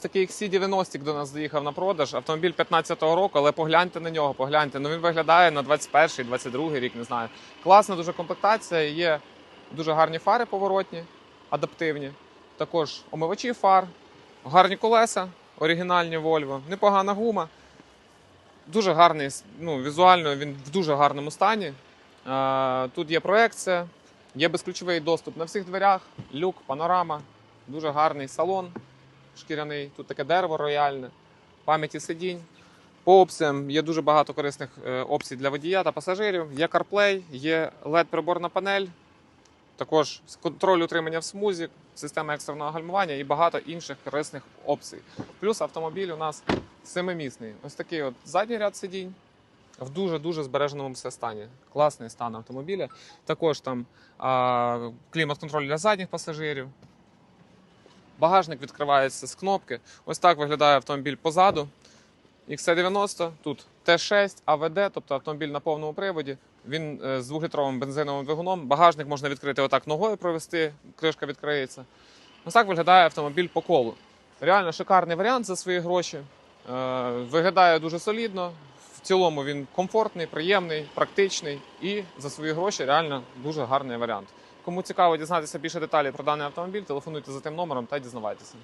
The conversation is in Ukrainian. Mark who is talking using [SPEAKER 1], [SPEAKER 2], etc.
[SPEAKER 1] Такий XC90 до нас доїхав на продаж. Автомобіль 15-го року, але погляньте на нього, погляньте. Ну він виглядає на 21-й, 22-й рік, не знаю. Класна дуже комплектація, є дуже гарні фари поворотні, адаптивні. Також омивачі фар, гарні колеса, оригінальні Volvo, непогана гума. Дуже гарний, ну, візуально він в дуже гарному стані. Тут є проекція, є безключовий доступ на всіх дверях, люк, панорама, дуже гарний салон шкіряний, тут таке дерево рояльне, пам'яті сидінь. По опціям є дуже багато корисних е, опцій для водія та пасажирів. Є CarPlay, є LED-приборна панель, також контроль утримання в смузі, система екстреного гальмування і багато інших корисних опцій. Плюс автомобіль у нас семимісний. Ось такий от задній ряд сидінь. В дуже-дуже збереженому все стані. Класний стан автомобіля. Також там а, клімат-контроль для задніх пасажирів. Багажник відкривається з кнопки. Ось так виглядає автомобіль позаду. XC90, тут Т6, АВД, тобто автомобіль на повному приводі. Він е, з двохлітровим бензиновим двигуном. Багажник можна відкрити отак ногою провести, кришка відкриється. Ось так виглядає автомобіль по колу. Реально шикарний варіант за свої гроші. Е, Виглядає дуже солідно. В цілому він комфортний, приємний, практичний і за свої гроші реально дуже гарний варіант. Кому цікаво дізнатися більше деталей про даний автомобіль, телефонуйте за тим номером та дізнавайтеся.